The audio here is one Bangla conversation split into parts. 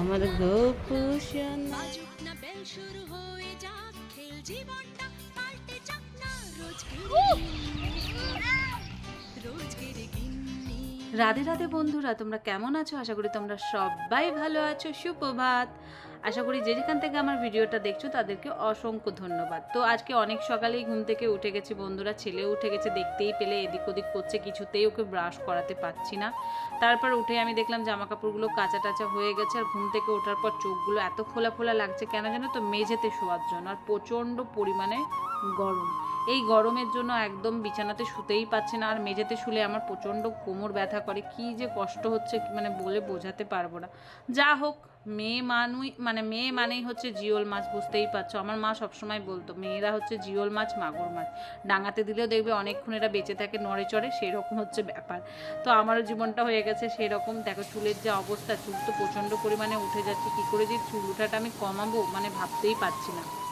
আমার বেল শুরু হয়ে যাক খেল জীবনটা পাল্টে যাক না রোজ রোজ রাধে রাধে বন্ধুরা, তোমরা কেমন আছো? আশা করি তোমরা সবাই ভালো আছো। সুপ্রভাত। আশা করি যে যেখান থেকে আমার ভিডিওটা দেখছ, তাদেরকে অসংখ্য ধন্যবাদ। তো আজকে অনেক সকালেই ঘুম থেকে উঠে গেছি বন্ধুরা ছেলে উঠে গেছে, দেখতেই পেলে, এদিক ওদিক করছে, কিছুতেই ওকে ব্রাশ করাতে পারছি না। তারপর উঠে আমি দেখলাম জামা কাপড়গুলো কাঁচা টাচা হয়ে গেছে, আর ঘুম থেকে ওঠার পর চোখগুলো এত খোলা খোলা লাগছে, কেন জানো তো, মেঝেতে শোয়ার জন্য, আর প্রচণ্ড পরিমাণে গরম। এই গরমের জন্য একদম বিছানাতে শুতেই পাচ্ছে না, আর মেঝেতে শুলে আমার প্রচণ্ড কোমর ব্যথা করে, কি যে কষ্ট হচ্ছে মানে বলে বোঝাতে পারব না। যা হোক, মেয়ে মানুই মানে মেয়ে মানেই হচ্ছে জিওল মাছ, বুঝতেই পারছ। আমার মা সবসময় বলতো, মেয়েরা হচ্ছে জিওল মাছ, মাগুর মাছ। ডাঙাতে দিলেও দেখবে অনেকক্ষণ এরা বেঁচে থাকে, নড়ে চড়ে সেই রকম হচ্ছে ব্যাপার। তো আমারও জীবনটা হয়ে গেছে সেই রকম দেখো চুলের যে অবস্থা, চুল তো প্রচণ্ড পরিমাণে উঠে যাচ্ছে, কী করে যে চুল উঠাটা আমি কমাবো মানে ভাবতেই পারছি না।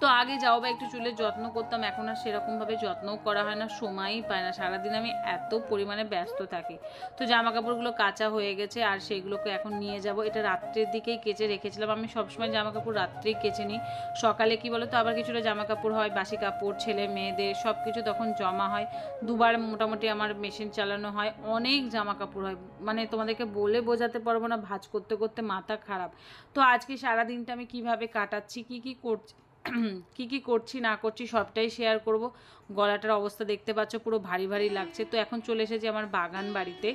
তো আগে যাও বা একটু চুলের যত্ন করতাম, এখন আর সেরকমভাবে যত্নও করা হয় না, সময়ই পায় না। সারাদিন আমি এত পরিমাণে ব্যস্ত থাকি। তো জামা কাপড়গুলো কাঁচা হয়ে গেছে আর সেগুলোকে এখন নিয়ে যাব। এটা রাত্রের দিকেই কেচে রেখেছিলাম। আমি সবসময় জামা কাপড় রাত্রেই কেচে নিই। সকালে কি বলো তো আবার কিছুটা জামা কাপড় হয়, বাসি কাপড়, ছেলে, মেয়েদের সব কিছু তখন জমা হয়। দুবার মোটামুটি আমার মেশিন চালানো হয়। অনেক জামা কাপড় হয়। মানে তোমাদেরকে বলে বোঝাতে পারব না, ভাজ করতে করতে মাথা খারাপ। তো আজকে সারাদিনটা আমি কীভাবে কাটাচ্ছি, কি কি করছি কি কি করছি, না করছি, সবটাই শেয়ার করব। গলাটার অবস্থা দেখতে পাচ্ছ, পুরো ভারী ভারী লাগছে। তো এখন চলে এসেছি আমার বাগান বাড়িতে।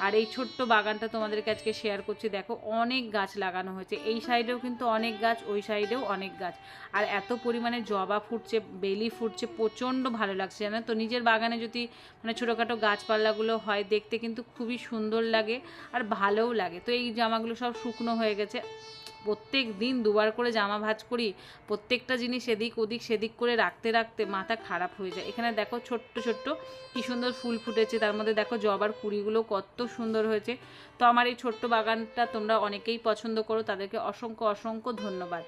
আর এই ছোট্ট বাগানটা তোমাদেরকে আজকে শেয়ার করছি। দেখো, অনেক গাছ লাগানো হয়েছে। এই সাইডেও কিন্তু অনেক গাছ, ওই সাইডেও অনেক গাছ। আর এত পরিমাণে জবা ফুটছে, বেলি ফুটছে, প্রচণ্ড ভালো লাগছে, জানো তো? নিজের বাগানে যদি মানে ছোটোখাটো গাছপালাগুলো হয়, দেখতে কিন্তু খুবই সুন্দর লাগে আর ভালোও লাগে। তো এই জামাগুলো সব শুকনো হয়ে গেছে। প্রত্যেক দিন দুবার করে জামা ভাজ করি, প্রত্যেকটা জিনিস এদিক ওদিক সেদিক করে রাখতে রাখতে মাথা খারাপ হয়ে যায়। এখানে দেখো ছোট্ট ছোট্ট কি সুন্দর ফুল ফুটেছে, তার মধ্যে দেখো জবার কুড়িগুলো কত সুন্দর হয়েছে। তো আমার এই ছোট্ট বাগানটা তোমরা অনেকেই পছন্দ করো, তাদেরকে অসংখ্য অসংখ্য ধন্যবাদ।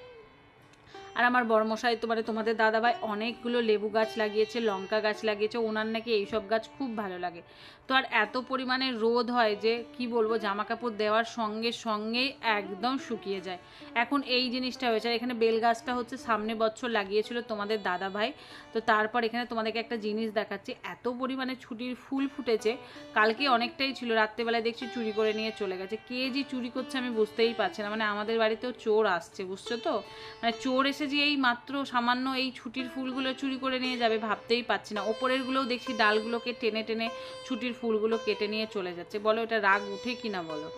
আর আমার বড়মশাই তো মানে তোমাদের দাদাভাই অনেকগুলো লেবু গাছ লাগিয়েছে, লঙ্কা গাছ লাগিয়েছে, ওনার নাকি এইসব গাছ খুব ভালো লাগে। তো আর এত পরিমাণে রোদ হয় যে কি বলব জামা কাপড় দেওয়ার সঙ্গে সঙ্গেই একদম শুকিয়ে যায়। এখন এই জিনিসটা হয়েছে, আর এখানে বেল গাছটা হচ্ছে সামনে বছর লাগিয়েছিল তোমাদের দাদা ভাই তো তারপর এখানে তোমাদেরকে একটা জিনিস দেখাচ্ছি, এত পরিমাণে ছুটির ফুল ফুটেছে, কালকে অনেকটাই ছিল, রাত্রেবেলায় দেখছি চুরি করে নিয়ে চলে গেছে। কে যে চুরি করছে আমি বুঝতেই পারছি না মানে আমাদের বাড়িতেও চোর আসছে, বুঝছ তো? মানে চোর এসে যে এই মাত্র সামান্য এই ছুটির ফুলগুলো চুরি করে নিয়ে যাবে ভাবতেই পারছি না। ওপরেরগুলোও দেখছি ডালগুলোকে টেনে টেনে ছুটির ফুলগুলো কেটে নিয়ে চলে যাচ্ছে। বলো, এটা রাগ উঠে কি না বলো?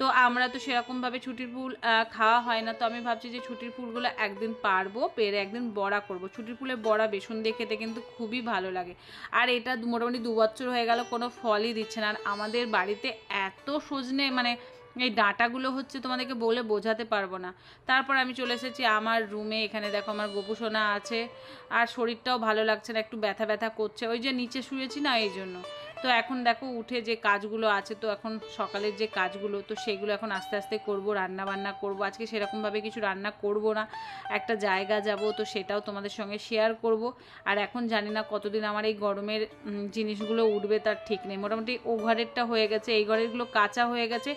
তো আমরা তো সেরকমভাবে ছুটির ফুল খাওয়া হয় না। তো আমি ভাবছি যে ছুটির ফুলগুলো একদিন পারব, পেরে একদিন বড়া করব। ছুটির ফুলের বড়া, বেসন দিয়ে খেতে কিন্তু খুবই ভালো লাগে। আর এটা মোটামুটি দু বছর হয়ে গেল, কোনো ফলই দিচ্ছে না। আর আমাদের বাড়িতে এত সজনে মানে এই ডাটাগুলো হচ্ছে তোমাদেরকে বলে বোঝাতে পারব না। তারপর আমি চলে এসেছি আমার রুমে, এখানে দেখো আমার গোপুসোনা আছে। আর শরীরটাও ভালো লাগছে না, একটু ব্যথা ব্যথা করছে। ওই যে নিচে শুয়েছি না, এই জন্য। তো এখন দেখো উঠে যে কাজগুলো আছে, তো এখন সকালের যে কাজগুলো, তো সেগুলো এখন আস্তে আস্তে করব, রান্না বান্না করব। আজকে সেরকমভাবে কিছু রান্না করব না, একটা জায়গা যাব, তো সেটাও তোমাদের সঙ্গে শেয়ার করব। আর এখন জানি না কতদিন আমার এই গরমের জিনিসগুলো উঠবে, তার ঠিক নেই। মোটামুটি ও ঘরেরটা হয়ে গেছে, এই ঘরেরগুলো কাঁচা হয়ে গেছে,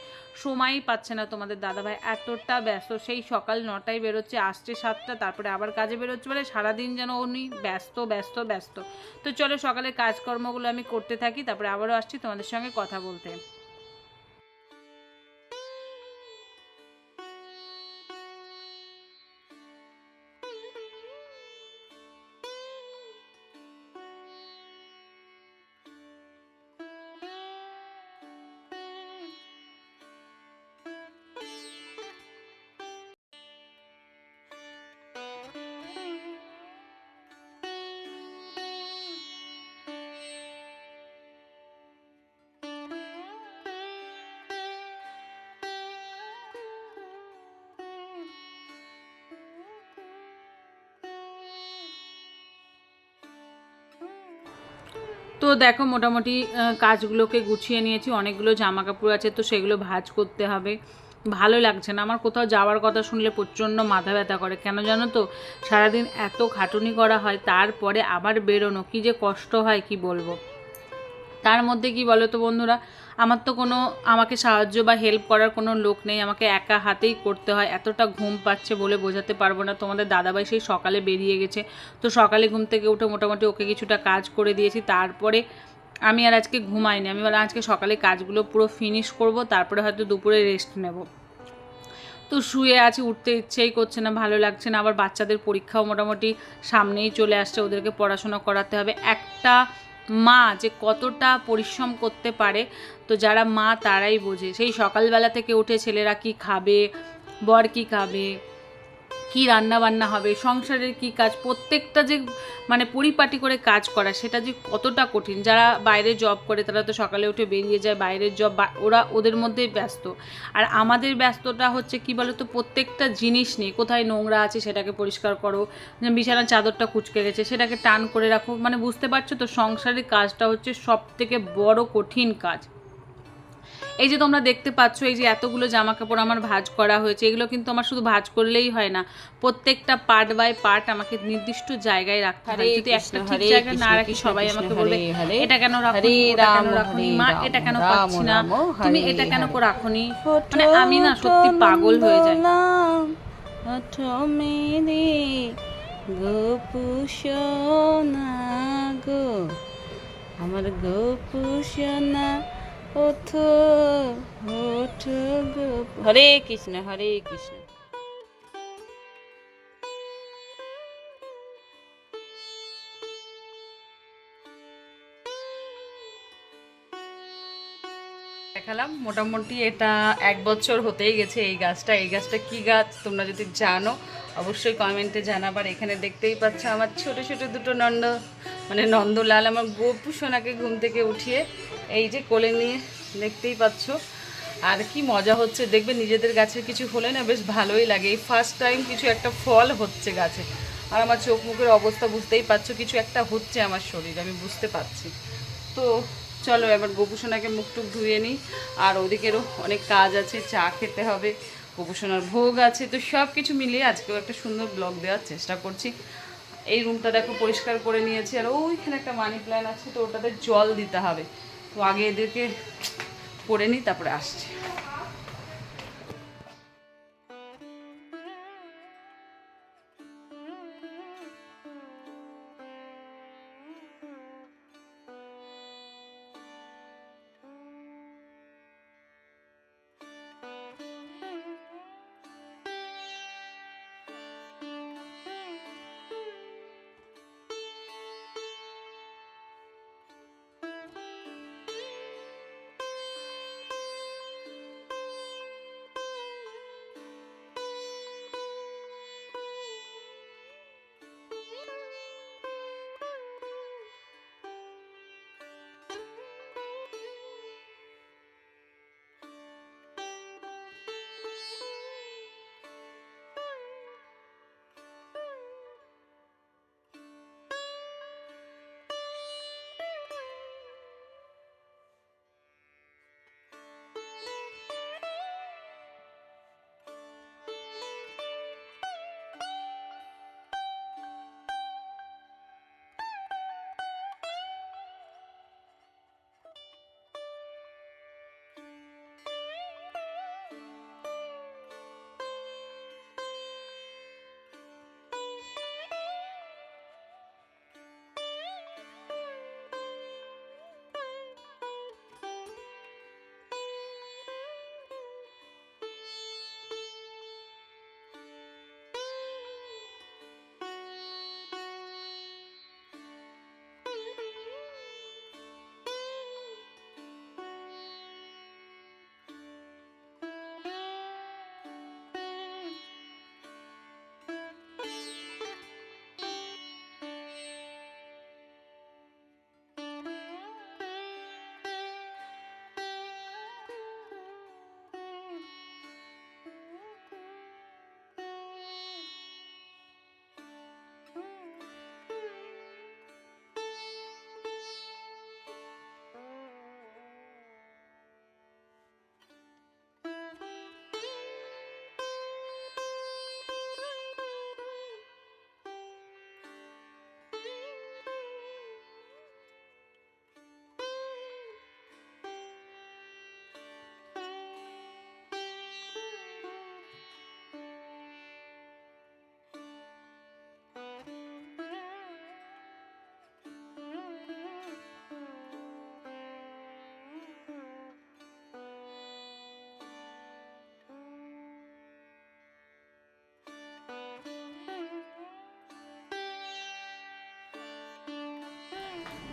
সময়ই পাচ্ছে না তোমাদের দাদাভাই, এতটা ব্যস্ত। সেই সকাল নটায় বেরোচ্ছে, আসছে সাতটা, তারপরে আবার কাজে বেরোচ্ছে মানে সারাদিন যেন উনি ব্যস্ত ব্যস্ত ব্যস্ত। তো চলো সকালে কাজকর্মগুলো আমি করতে থাকি, তারপরে আবারও আসছি তোমাদের সঙ্গে কথা বলতে। তো দেখো মোটামুটি কাজগুলোকে গুছিয়ে নিয়েছি, অনেকগুলো জামা কাপড় আছে, তো সেগুলো ভাজ করতে হবে। ভালো লাগছে না, আমার কোথাও যাওয়ার কথা শুনলে প্রচণ্ড মাথা ব্যথা করে। কেন জানো তো, সারাদিন এত খাটুনি করা হয়, তারপরে আবার বেরোনো, কি যে কষ্ট হয়, কি বলব? তার মধ্যে কি বলো তো বন্ধুরা আমার তো কোনো, আমাকে সাহায্য বা হেল্প করার কোনো লোক নেই, আমাকে একা হাতেই করতে হয়, এতটা ঘুম পাচ্ছে বলে বোঝাতে পারব না। তোমাদের দাদাভাই সেই সকালে বেরিয়ে গেছে, তো সকালে ঘুম থেকে উঠে মোটামুটি ওকে কিছুটা কাজ করে দিয়েছি, তারপরে আমি আর আজকে ঘুমাইনি। আমি বললাম, আজকে সকালে কাজগুলো পুরো ফিনিশ করব, তারপরে হয়তো দুপুরে রেস্ট নেব। তো শুয়ে আছি, উঠতে ইচ্ছেই করছে না, ভালো লাগছে না। আবার বাচ্চাদের পরীক্ষাও মোটামুটি সামনেই চলে আসছে, ওদেরকে পড়াশোনা করাতে হবে। একটা মা যে কতটা পরিশ্রম করতে পারে তো যারা মা, তারাই বোঝে। সেই সকালবেলা থেকে উঠে ছেলেরা কি খাবে, বর কি খাবে, কি রান্না বান্না হবে, সংসারের কি কাজ, প্রত্যেকটা যে মানে পরিপাটি করে কাজ করা, সেটা যে কতটা কঠিন। যারা বাইরে জব করে, তারা তো সকালে উঠে বেরিয়ে যায়, বাইরের জব ওরা ওদের মধ্যেই ব্যস্ত। আর আমাদের ব্যস্ততা হচ্ছে কি বলতো, প্রত্যেকটা জিনিস নিয়ে, কোথায় নোংরা আছে সেটাকে পরিষ্কার করো বিছানার চাদরটা কুচকে গেছে, সেটাকে টান করে রাখো। মানে বুঝতে পারছ তো, সংসারের কাজটা হচ্ছে সব থেকে বড় কঠিন কাজ। এই যে তোমরা দেখতে পাচ্ছ এই যে এতগুলো জামা কাপড় আমার ভাঁজ করা হয়েছে এগুলো কিন্তু আমার শুধু ভাঁজ করলেই হয় না। প্রত্যেকটা পার্ট বাই পার্ট আমাকে নির্দিষ্ট জায়গায় রাখতে হয়। যদি একটা ঠিক জায়গায় না রাখি সবাই আমাকে বলবে এটা কেন রাখো কেন রাখনি মা এটা কেন পাচ্ছি না? তুমি এটা কেন হরে। রাখনি মানে আমি না সত্যি পাগল হয়ে যাই। ওঠো গোপুষনা গো। আমার গোপুষনা হরে কৃষ্ণ হরে কৃষ্ণ। দেখালাম, মোটামুটি এটা এক বছর হতেই গেছে এই গাছটা। এই গাছটা কি গাছ, তোমরা যদি জানো, অবশ্যই কমেন্টে জানাবার। এখানে দেখতেই পাচ্ছ আমার ছোট ছোট দুটো নন্দ মানে নন্দলাল, আমার গোপু সোনাকে ঘুম থেকে উঠিয়ে এই যে কোলে নিয়ে দেখতেই পাচ্ছ। আর কি মজা হচ্ছে, দেখবে নিজেদের গাছের কিছু হলে না বেশ ভালোই লাগে। এই ফার্স্ট টাইম কিছু একটা ফল হচ্ছে গাছে। আর আমার চোখ মুখের অবস্থা বুঝতেই পারছ, কিছু একটা হচ্ছে আমার শরীরে, আমি বুঝতে পারছি। তো চলো এবার গোপুসোনাকে মুখ টুক ধুয়ে নিই। আর ওদিকেরও অনেক কাজ আছে, চা খেতে হবে, গোপুসোনার ভোগ আছে। তো সব কিছু মিলিয়ে আজকেও একটা সুন্দর ব্লগ দেওয়ার চেষ্টা করছি। এই রুমটা দেখো পরিষ্কার করে নিয়েছি। আর ওইখানে একটা মানি প্ল্যান আছে, তো ওটাতে জল দিতে হবে। তো আগে এদেরকে করে নিই তারপরে আসছি।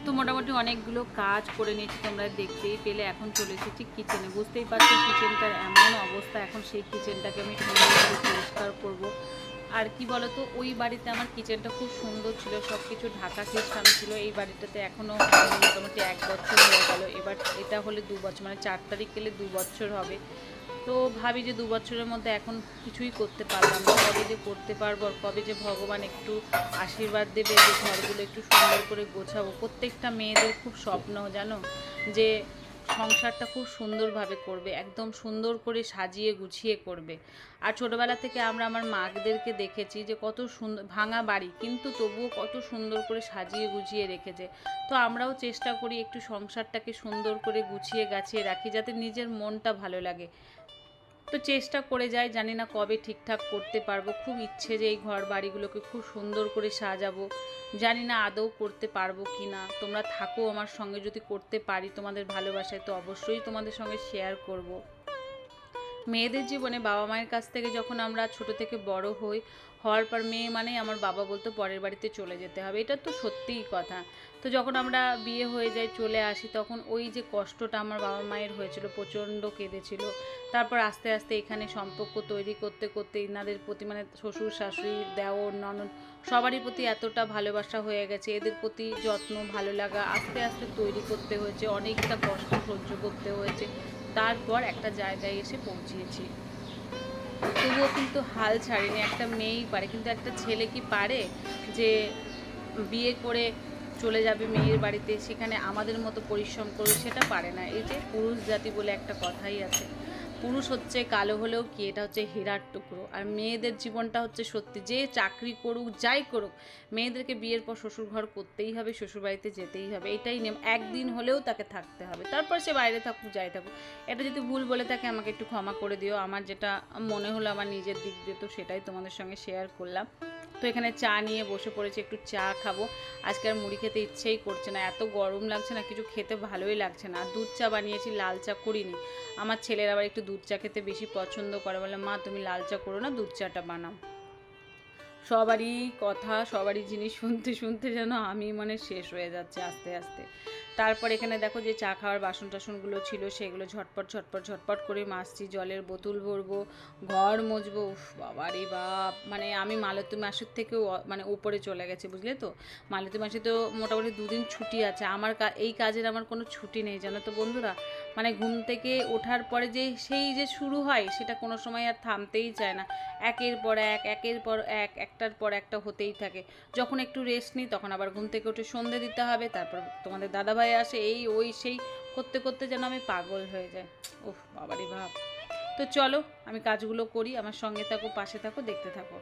তো মোটামুটি অনেকগুলো কাজ করে নিয়েছি, তোমরা দেখতেই পেলে, এখন চলে এসেছি কিচেনে বুঝতেই পারছ কিচেনটার এমন অবস্থা, এখন সেই কিচেনটাকে আমি পরিষ্কার করব। আর কি বলতো, ওই বাড়িতে আমার কিচেনটা খুব সুন্দর ছিল সব কিছু ঢাকা সিস্টেম ছিল, এই বাড়িটাতে এখনও মোটামুটি এক বছর হয়ে গেল। এবার এটা হলে দু বছর মানে চার তারিখ গেলে দু বছর হবে। তো ভাবি যে দু বছরের মধ্যে এখন কিছুই করতে পারলাম না। কবে যে করতে পারব কবে যে ভগবান একটু আশীর্বাদ দেবে, যে ঘরগুলো একটু সুন্দর করে গোছাবো, প্রত্যেকটা মেয়েদের খুব স্বপ্ন, জানো? যে সংসারটা খুব সুন্দরভাবে করবে, একদম সুন্দর করে সাজিয়ে গুছিয়ে করবে। আর ছোটোবেলা থেকে আমরা আমার মাকে দেখেছি যে কত সুন্দর, ভাঙা বাড়ি, কিন্তু তবুও কত সুন্দর করে সাজিয়ে গুছিয়ে রেখেছে। তো আমরাও চেষ্টা করি একটু সংসারটাকে সুন্দর করে গুছিয়ে গাছিয়ে রাখি, যাতে নিজের মনটা ভালো লাগে। তো চেষ্টা করে যাই, জানি না কবে ঠিকঠাক করতে পারব। খুব ইচ্ছে যে এই ঘর বাড়িগুলোকে খুব সুন্দর করে সাজাবো। জানি না আদৌ করতে পারব কি না তোমরা থাকো আমার সঙ্গে, যদি করতে পারি তোমাদের ভালোবাসায়, তো অবশ্যই তোমাদের সঙ্গে শেয়ার করব। মেয়েদের জীবনে বাবা মায়ের কাছ থেকে যখন আমরা ছোট থেকে বড় হই হওয়ার পর মেয়ে মানে আমার বাবা বলতো, পরের বাড়িতে চলে যেতে হবে। এটা তো সত্যিই কথা। তো যখন আমরা বিয়ে হয়ে যাই চলে আসি, তখন ওই যে কষ্টটা আমার বাবা মায়ের হয়েছিল, প্রচণ্ড কেঁদেছিল। তারপর আস্তে আস্তে এখানে সম্পর্ক তৈরি করতে করতে ইনাদের প্রতি মানে শ্বশুর, শাশুড়ি, দেওর, ননদ, সবারই প্রতি এতটা ভালোবাসা হয়ে গেছে। এদের প্রতি যত্ন, ভালো লাগা আস্তে আস্তে তৈরি করতে হয়েছে, অনেকটা কষ্ট সহ্য করতে হয়েছে। তারপর একটা জায়গায় এসে পৌঁছিয়েছি তবুও কিন্তু হাল ছাড়েনি। একটা মেয়েই পারে, কিন্তু একটা ছেলে কি পারে যে বিয়ে করে চলে যাবে মেয়ের বাড়িতে, সেখানে আমাদের মতো পরিশ্রম করবে? সেটা পারে না। এই যে পুরুষ জাতি বলে একটা কথাই আছে। পুরুষ হচ্ছে কালো হলেও কি, এটা হচ্ছে হীরার টুকরো। আর মেয়েদের জীবনটা হচ্ছে সত্যি, যে চাকরি করুক, যাই করুক, মেয়েদেরকে বিয়ের পর শ্বশুরঘর করতেই হবে, শ্বশুরবাড়িতে যেতেই হবে, এটাই নিয়ম। একদিন হলেও তাকে থাকতে হবে, তারপর সে বাইরে থাকুক, যাই থাকুক। এটা যদি ভুল বলে থাকে, আমাকে একটু ক্ষমা করে দিও। আমার যেটা মনে হলো, আমার নিজের দিক দিয়ে তো সেটাই তোমাদের সঙ্গে শেয়ার করলাম। তো এখানে চা নিয়ে বসে পড়েছি, একটু চা খাব। আজকে আর মুড়ি খেতে ইচ্ছেই করছে না, এত গরম লাগছে না, কিছু খেতে ভালোই লাগছে না। দুধ চা বানিয়েছি, লাল চা করিনি। আমার ছেলের আবার একটু দুধ চা খেতে বেশি পছন্দ করে, বলে, মা, তুমি লাল চা করো না, দুধ চাটা বানাও। সবারই কথা, সবারই জিনিস শুনতে শুনতে যেন আমি মানে শেষ হয়ে যাচ্ছে আস্তে আস্তে। তারপর এখানে দেখো যে চা খাওয়ার বাসন টাসনগুলো ছিল, সেগুলো ঝটপট ঝটপট ঝটপট করে মাছছি জলের বোতল ভরবো, ঘর মুছবো উফ, বাবারে বাপ! মানে আমি মালতী মাসের থেকেও মানে উপরে চলে গেছে, বুঝলে তো? মালতী মাসে তো মোটামুটি দুদিন ছুটি আছে। আমার এই কাজের আমার কোনো ছুটি নেই, জানো তো বন্ধুরা? মানে ঘুম থেকে ওঠার পরে যে, সেই যে শুরু হয়, সেটা কোনো সময় আর থামতেই চায় না। একের পর এক, একের পর এক, একটার পর একটা হতেই থাকে। যখন একটু রেস্ট নিই, তখন আবার ঘুম থেকে উঠে সন্ধে দিতে হবে, তারপর তোমাদের দাদাভাই আসে, এই, ওই, সেই, করতে করতে যেন আমি পাগল হয়ে যাই। ওহ বাবারি ভাব তো চলো, আমি কাজগুলো করি, আমার সঙ্গে থাকো, পাশে থাকো, দেখতে থাকো।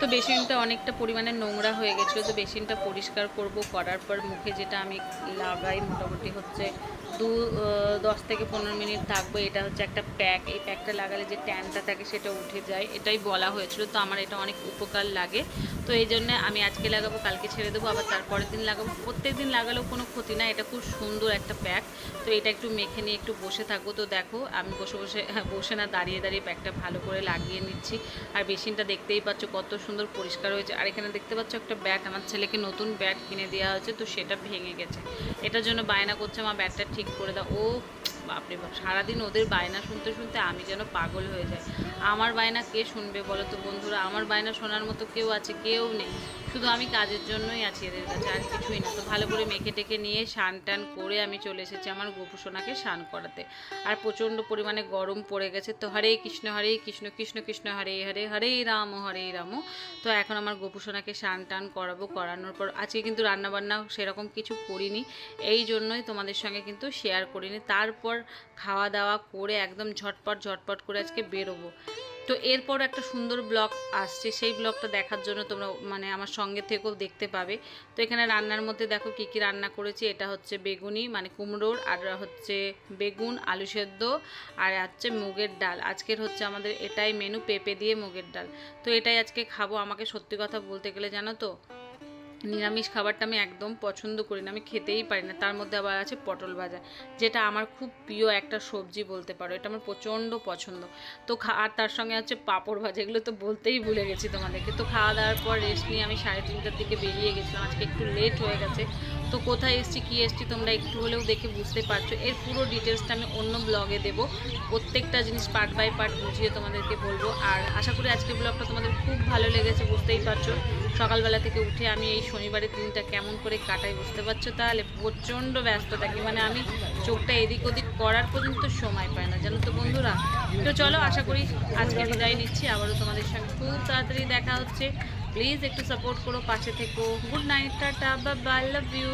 তো বেসিনটা অনেকটা পরিমাণে নোংরা হয়ে গেছিল, তো বেসিনটা পরিষ্কার করব করার পর মুখে যেটা আমি লাগাই মোটামুটি হচ্ছে দু দশ থেকে পনেরো মিনিট থাকব। এটা হচ্ছে একটা প্যাক, এই প্যাকটা লাগালে যে ট্যানটা থাকে সেটা উঠে যায়, এটাই বলা হয়েছিল। তো আমার এটা অনেক উপকার লাগে। তো এই জন্য আমি আজকে লাগাবো কালকে ছেড়ে দেবো আবার তারপরের দিন লাগাবো। প্রত্যেক দিন লাগালেও কোনো ক্ষতি না এটা খুব সুন্দর একটা প্যাক তো এটা একটু মেখে নিয়ে একটু বসে থাকব। তো দেখো আমি বসে বসে হ্যাঁ, বসে না দাঁড়িয়ে দাঁড়িয়ে প্যাকটা ভালো করে লাগিয়ে নিচ্ছি। আর বেসিনটা দেখতেই পাচ্ছ কত সুন্দর পরিষ্কার হয়েছে। আর এখানে দেখতে পাচ্ছ একটা ব্যাট আমার ছেলেকে নতুন ব্যাট কিনে দেওয়া হয়েছে তো সেটা ভেঙে গেছে। এটার জন্য বায়না করছে আমার ব্যাটটা ঠিক করে দাও। ও বাপরে বাপ, সারাদিন ওদের বায়না শুনতে শুনতে আমি যেন পাগল হয়ে যাই। আমার বায়না কে শুনবে বলো তো বন্ধুরা? আমার বায়না শোনার মতো কেউ আছে, কেউ নেই। শুধু আমি কাজের জন্যই আছি এদের কাছে, আর কিছুই না। তো ভালো করে মেখে টেকে নিয়ে স্নান টান করে আমি চলে এসেছি আমার গোপুসোনাকে স্নান করাতে। আর প্রচণ্ড পরিমাণে গরম পড়ে গেছে তো হরে কৃষ্ণ হরে কৃষ্ণ কৃষ্ণ কৃষ্ণ, হরে হরে হরে রাম হরে রাম। তো এখন আমার গোপুসোনাকে স্নান টান করাবো, করানোর পর আজকে কিন্তু রান্নাবান্না সেরকম কিছু করিনি। এই জন্যই তোমাদের সঙ্গে কিন্তু শেয়ার করিনি। তারপর খাওয়া দাওয়া করে একদম ঝটপট ঝটপট করে আজকে বেরোবো। তো এরপর একটা সুন্দর ব্লগ আসছে। সেই ব্লগটা দেখার জন্য তোমরা মানে আমার সঙ্গে থেকেও দেখতে পাবে। তো এখানে রান্নার মধ্যে দেখো কী কী রান্না করেছি। এটা হচ্ছে বেগুনি মানে কুমড়োর, আর হচ্ছে বেগুন, আলু সেদ্ধ, আর হচ্ছে মুগের ডাল। আজকের হচ্ছে আমাদের এটাই মেনু পেঁপে দিয়ে মুগের ডাল। তো এটাই আজকে খাব। আমাকে সত্যি কথা বলতে গেলে জানো তো নিরামিষ খাবারটা আমি একদম পছন্দ করি না, আমি খেতেই পারি না। তার মধ্যে আবার আছে পটল ভাজা, যেটা আমার খুব প্রিয় একটা সবজি বলতে পারো, এটা আমার প্রচণ্ড পছন্দ। তো আর তার সঙ্গে আছে পাঁপড় ভাজা, এগুলো তো বলতেই ভুলে গেছি তোমাদেরকে। তো খাওয়া দাওয়ার পর রেস্ট নিয়ে আমি সাড়ে তিনটার দিকে বেরিয়ে গেছিলাম, আজকে একটু লেট হয়ে গেছে। তো কোথায় এসছি, কী এসছি, তোমরা একটু হলেও দেখে বুঝতে পারছ। এর পুরো ডিটেলসটা আমি অন্য ব্লগে দেবো। প্রত্যেকটা জিনিস পার্ট বাই পার্ট বুঝিয়ে তোমাদেরকে বলব। আর আশা করি আজকের ব্লগটা তোমাদের খুব ভালো লেগেছে, বুঝতেই পারছ। সকালবেলা থেকে উঠে আমি এই শনিবারের দিনটা কেমন করে কাটাই বুঝতে পারছ? তাহলে প্রচণ্ড ব্যস্ত থাকি মানে আমি চোখটা এদিক ওদিক করার পর্যন্ত সময় পাই না, জানো তো বন্ধুরা? তো চলো, আশা করি আজকে বিদায় নিচ্ছি। আবারও তোমাদের সঙ্গে খুব তাড়াতাড়ি দেখা হচ্ছে। প্লিজ একটু সাপোর্ট করো, পাশে থেকো। Good night tata bye love you